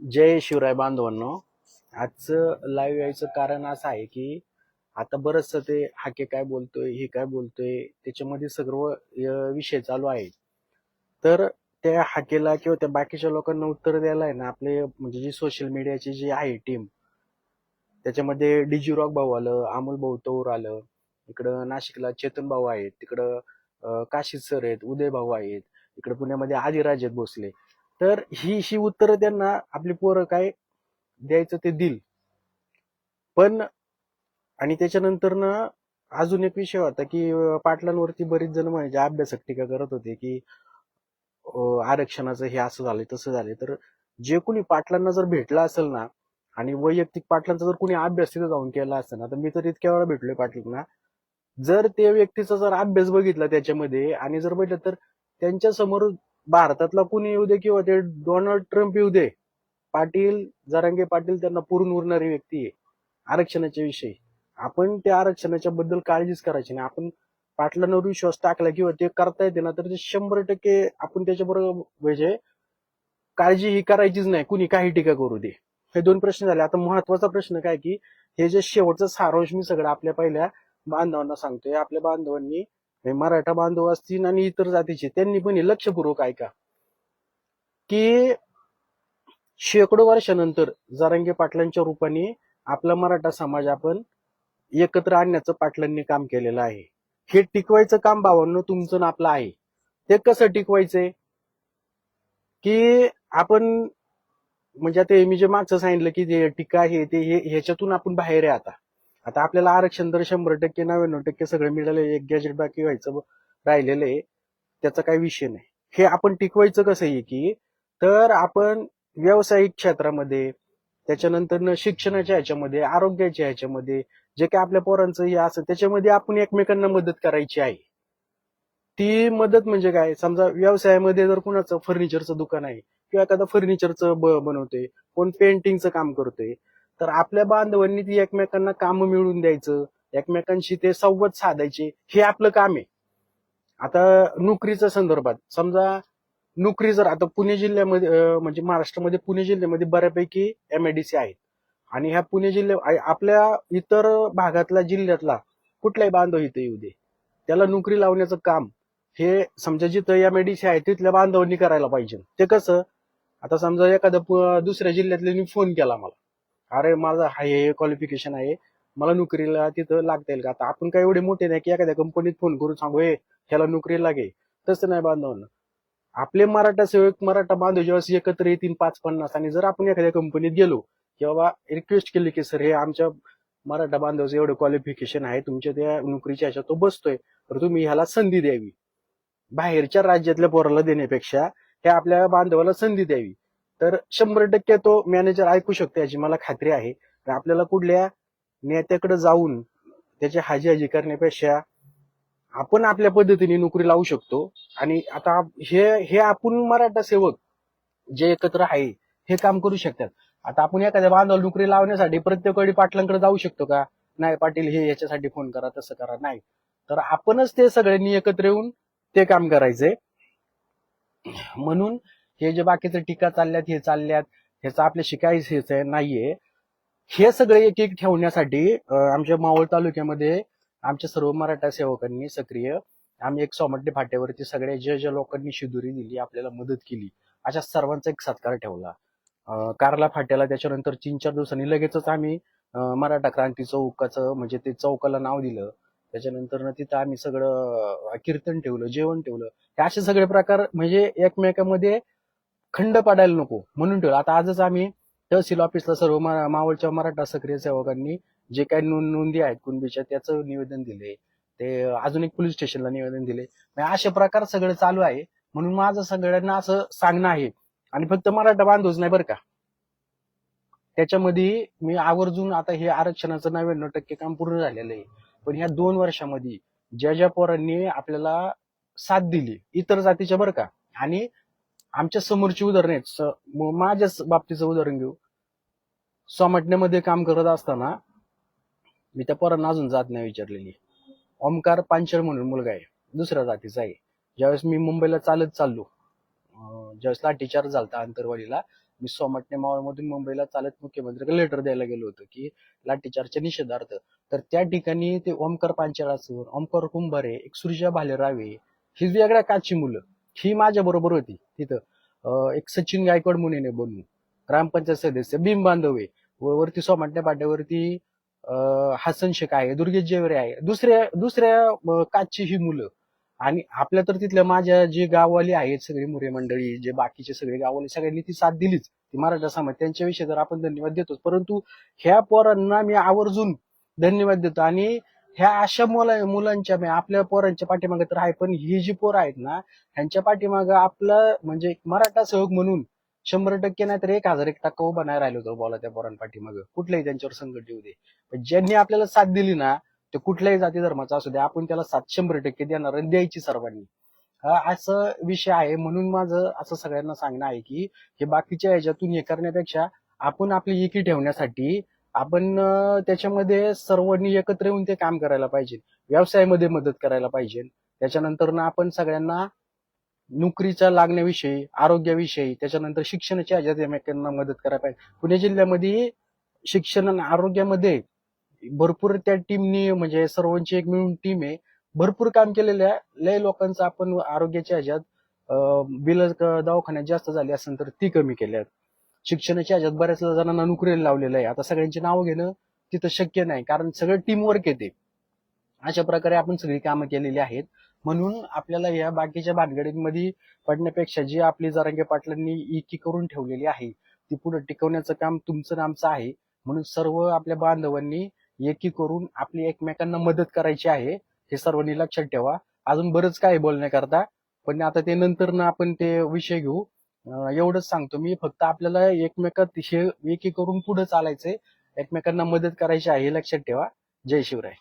जय शिवराय बांधवांनो. आजचं लाईव्ह यायचं कारण असं आहे की आता बरंचसं ते हाके काय बोलतोय हे काय बोलतोय त्याच्यामध्ये सर्व विषय चालू आहे. तर त्या हाकेला किंवा त्या बाकीच्या लोकांना उत्तर द्यायला आहे ना आपले म्हणजे जी सोशल मीडियाची जी आहे टीम त्याच्यामध्ये डिजी रॉक भाऊ आलं अमोल भाऊ तौर आलं इकडं नाशिकला चेतन भाऊ आहेत तिकडं काशी काशीद सर आहेत उदय भाऊ आहेत इकडे पुण्यामध्ये आदिराज आहेत भोसले. तर ही ही उत्तरं त्यांना आपली पोरं काय द्यायचं ते दिल पण आणि त्याच्यानंतर ना अजून एक विषय होता की पाटलांवरती बरीच जण म्हणजे अभ्यासक टीका करत होते की आरक्षणाचं हे असं झालंय तसं झालंय. तर जे कोणी पाटलांना जर भेटलं असेल ना आणि वैयक्तिक पाटलांचा जर कोणी अभ्यास तिथे जाऊन केला असेल ना तर मी तर इतक्या वेळा भेटलोय पाटलांना. जर त्या व्यक्तीचा जर अभ्यास बघितला त्याच्यामध्ये आणि जर बघितलं तर त्यांच्यासमोर भारतातला कुणी येऊ दे किंवा ते डोनाल्ड ट्रम्प येऊ दे पाटील जरांगे पाटील त्यांना पुरून उरणारी व्यक्ती आहे आरक्षणाच्या विषयी. आपण त्या आरक्षणाच्या बद्दल काळजीच करायची नाही. आपण पाटलांवर विश्वास टाकला किंवा ते करता येते ना तर ते शंभर टक्के आपण त्याच्याबरोबर म्हणजे काळजी ही करायचीच नाही. कुणी काही टीका करू दे. हे दोन प्रश्न झाले. आता महत्त्वाचा प्रश्न काय की हे जे शेवटचं सारांश मी सगळं आपल्या पहिल्या बांधवांना सांगतोय. आपल्या बांधवांनी हे मराठा बांधव असतील आणि इतर जातीचे त्यांनी पण हे लक्षपूर्वक ऐका. की शेकडो वर्षानंतर जारंगे पाटलांच्या रूपाने आपला मराठा समाज आपण एकत्र आणण्याचं पाटलांनी काम केलेलं आहे. हे टिकवायचं काम भावांनो तुमचं ना आपलं आहे. ते कसं टिकवायचंय? की आपण म्हणजे आता हे मी जे मागचं सांगितलं की जे टीका हे ते ह्याच्यातून आपण बाहेर आहे आता. आता आपल्याला आरक्षण तर शंभर टक्के नव्याण्णव टक्के सगळं मिळालं एक गॅजेट बाकी व्हायचं राहिलेलं आहे त्याचा काही विषय नाही. हे आपण टिकवायचं कसं आहे की तर आपण व्यावसायिक क्षेत्रामध्ये त्याच्यानंतर शिक्षणाच्या ह्याच्यामध्ये आरोग्याच्या ह्याच्यामध्ये जे काही आपल्या पोरांचं हे असं त्याच्यामध्ये आपण एकमेकांना मदत करायची आहे. ती मदत म्हणजे काय? समजा व्यवसायामध्ये जर कुणाचं फर्निचरचं दुकान आहे किंवा एखादा फर्निचरचं ब- बनवतोय कोण पेंटिंगचं काम करतोय तर आपल्या बांधवांनी ती एकमेकांना काम मिळवून द्यायचं एकमेकांशी ते संवाद साधायचे हे आपलं काम आहे. आता नोकरीच्या संदर्भात समजा नोकरी जर आता पुणे जिल्ह्यामध्ये म्हणजे महाराष्ट्रामध्ये पुणे जिल्ह्यामध्ये बऱ्यापैकी एमआयडीसी आहेत. आणि ह्या पुणे जिल्ह्या आपल्या इतर भागातल्या जिल्ह्यातला कुठलाही बांधव इथे येऊ दे. त्याला नोकरी लावण्याचं काम हे समजा जिथं एमआयडीसी आहे तिथल्या बांधवांनी करायला पाहिजे. ते कसं आता समजा एखादं दुसऱ्या जिल्ह्यातल्यानी फोन केला मला. अरे माझं हाय हे क्वालिफिकेशन आहे. मला नोकरीला तिथं लागता येईल का? आता आपण काय एवढे मोठे नाही की एखाद्या कंपनीत फोन करून सांगू हे ह्याला नोकरी लागे तसं नाही बांधवांना. आपले मराठा सेवक मराठा बांधव जेव्हा एकत्र येतील पाच पन्नास आणि जर आपण एखाद्या कंपनीत गेलो किंवा रिक्वेस्ट केली की सर हे आमच्या मराठा बांधवाचं एवढं क्वालिफिकेशन आहे तुमच्या त्या नोकरीच्या ह्याच्यात तो बसतोय तर तुम्ही ह्याला संधी द्यावी. बाहेरच्या राज्यातल्या पोराला देण्यापेक्षा हे आपल्या बांधवाला संधी द्यावी. तर शंभर टक्के तो मॅनेजर ऐकू शकतो याची मला खात्री आहे. आपल्याला कुठल्या नेत्याकडे जाऊन त्याची हाजी हाजी करण्यापेक्षा आपण आपल्या पद्धतीने नोकरी लावू शकतो. आणि आता हे हे आपण मराठा सेवक जे एकत्र आहे हे काम करू शकतात. आता आपण एखाद्या बांधवाला नोकरी लावण्यासाठी प्रत्येक पाटलांकडे जाऊ शकतो का? नाही पाटील हे याच्यासाठी फोन करा तसं करा. नाही. तर आपणच ते सगळ्यांनी एकत्र येऊन ते काम करायचंय. म्हणून हे जे बाकीचे टीका चालल्यात हे चालल्यात ह्याचं आपल्या शिकायचं नाहीये. हे सगळे एक एक ठेवण्यासाठी आमच्या मावळ तालुक्यामध्ये आमच्या सर्व मराठा सेवकांनी सक्रिय आम्ही एक सोमट्टी फाट्यावरती सगळ्या ज्या ज्या लोकांनी शिदुरी दिली आपल्याला मदत केली अशा सर्वांचा एक सत्कार ठेवला. कारला फाट्याला त्याच्यानंतर तीन चार दिवसांनी लगेचच आम्ही मराठा क्रांती चौकाचं म्हणजे ते चौकाला नाव दिलं. त्याच्यानंतर तिथं आम्ही सगळं कीर्तन ठेवलं जेवण ठेवलं. हे असे सगळे प्रकार म्हणजे एकमेकांमध्ये खंड पडायला नको म्हणून ठेवलं. आता आजच आम्ही तहसील ऑफिसला सर्व मावळच्या मराठा सक्रिय सेवकांनी जे काही नोंद नोंदी आहेत कुणबीच्या त्याचं निवेदन दिले ते अजून एक पोलीस स्टेशनला निवेदन दिले अशा प्रकार सगळं चालू आहे म्हणून माझं सगळ्यांना असं सांगणं आहे. आणि फक्त मराठा बांधवच नाही बरं का. त्याच्यामध्ये मी आवर्जून आता हे आरक्षणाचं नव्याण्णव टक्के काम पूर्ण झालेलं आहे. पण ह्या दोन वर्षामध्ये ज्या ज्या पोरांनी आपल्याला साथ दिली इतर जातीच्या बरं का. आणि आमच्या समोरची उदाहरण आहेत. माझ्याच बाबतीचं उदाहरण घेऊ. सोमटण्यामध्ये काम करत असताना मी त्या पोरांना अजून जात नाही विचारलेली. ओमकार पांचर म्हणून मुलगा आहे. दुसऱ्या जातीचा आहे. ज्यावेळेस मी मुंबईला चालत चाललो ज्यावेळेस लाठीचार्ज झालता आंतरवालीला मी सोमटणे मावळमधून मुंबईला चालत मुख्यमंत्र्याकडे लेटर द्यायला गेलो होतो की लाठीचार्जच्या निषेधार्थ. तर त्या ठिकाणी ते ओमकार पांचाळ असून ओमकार कुंभारे एक सुरजा भालेरावे ही वेगळ्या काची मुलं. ही माझ्या बरोबर होती. तिथं. एक सचिन गायकवाड मुनीने बोलून ग्रामपंचायत सदस्य भीम बांधवे. व वरती सोमाटण्या पाट्यावरती हसन शेख आहे दुर्गेश जेवरे आहे. दुसऱ्या दुसऱ्या काची काचची ही मुलं. आणि आपल्या तर तिथल्या माझ्या जे गाववाली आहेत सगळी मुरे मंडळी जे बाकीचे सगळे गाववाले सगळ्यांनी ती साथ दिलीच. ती मराठा समाज त्यांच्याविषयी जर आपण धन्यवाद देतोच. परंतु ह्या पोरांना मी आवर्जून धन्यवाद देतो. आणि ह्या अशा मुला मुलांच्या आपल्या पोरांच्या पाठीमागे तर आहे पण ही जी पोरं आहेत ना ह्यांच्या पाठीमागे आपलं म्हणजे मराठा सहयोग म्हणून शंभर टक्के नाही तर एक हजार एक टक्का उभा नाही राहिलो होतो बोला त्या पोरांपाठीमागे कुठल्याही त्यांच्यावर संकट येऊ दे. पण ज्यांनी आपल्याला साथ दिली ना ते कुठल्याही जाती धर्माचा असू दे आपण त्याला सात शंभर टक्के देणार आणि द्यायची सर्वांनी. हा असं विषय आहे. म्हणून माझं असं सगळ्यांना सांगणं आहे की हे बाकीच्या ह्याच्यातून हे करण्यापेक्षा आपण आपली एकी ठेवण्यासाठी आपण त्याच्यामध्ये सर्वांनी एकत्र येऊन ते काम करायला पाहिजे. व्यवसायामध्ये मदत करायला पाहिजे. त्याच्यानंतर ना आपण सगळ्यांना नोकरीच्या लागण्याविषयी आरोग्याविषयी त्याच्यानंतर शिक्षणाच्या ह्याच्यात एकमेकांना मदत करायला पाहिजे. पुणे जिल्ह्यामध्ये शिक्षण आणि आरोग्यामध्ये भरपूर त्या टीमनी म्हणजे सर्वांची एक मिळून टीम आहे. भरपूर काम केलेलं आहे. लय लोकांचं आपण आरोग्याच्या ह्याच्यात बिल दवाखान्यात जास्त झाली असेल तर ती कमी केल्यात. शिक्षणाच्या ह्याच्यात बऱ्याच जणांना नोकरीला लावलेलं आहे. आता सगळ्यांची नावं घेणं तिथं शक्य नाही कारण सगळं टीमवर्क येते अशा प्रकारे आपण सगळी कामं केलेली आहेत. म्हणून आपल्याला या बाकीच्या भानगडींमध्ये पडण्यापेक्षा जी आपली जरांगे पाटलांनी एकी करून ठेवलेली आहे ती पुढे टिकवण्याचं काम तुमचं आमचं आहे. म्हणून सर्व आपल्या बांधवांनी एकी करून आपली एकमेकांना मदत करायची आहे हे सर्वांनी लक्षात ठेवा. अजून बरंच काय बोलण्याकरता पण आता ते नंतर ना आपण ते विषय घेऊ. एवढंच सांगतो. मी फक्त आपल्याला एकमेकात हे एकी करून पुढे चालायचंय. एकमेकांना मदत करायची आहे हे लक्षात ठेवा. जय शिवराय.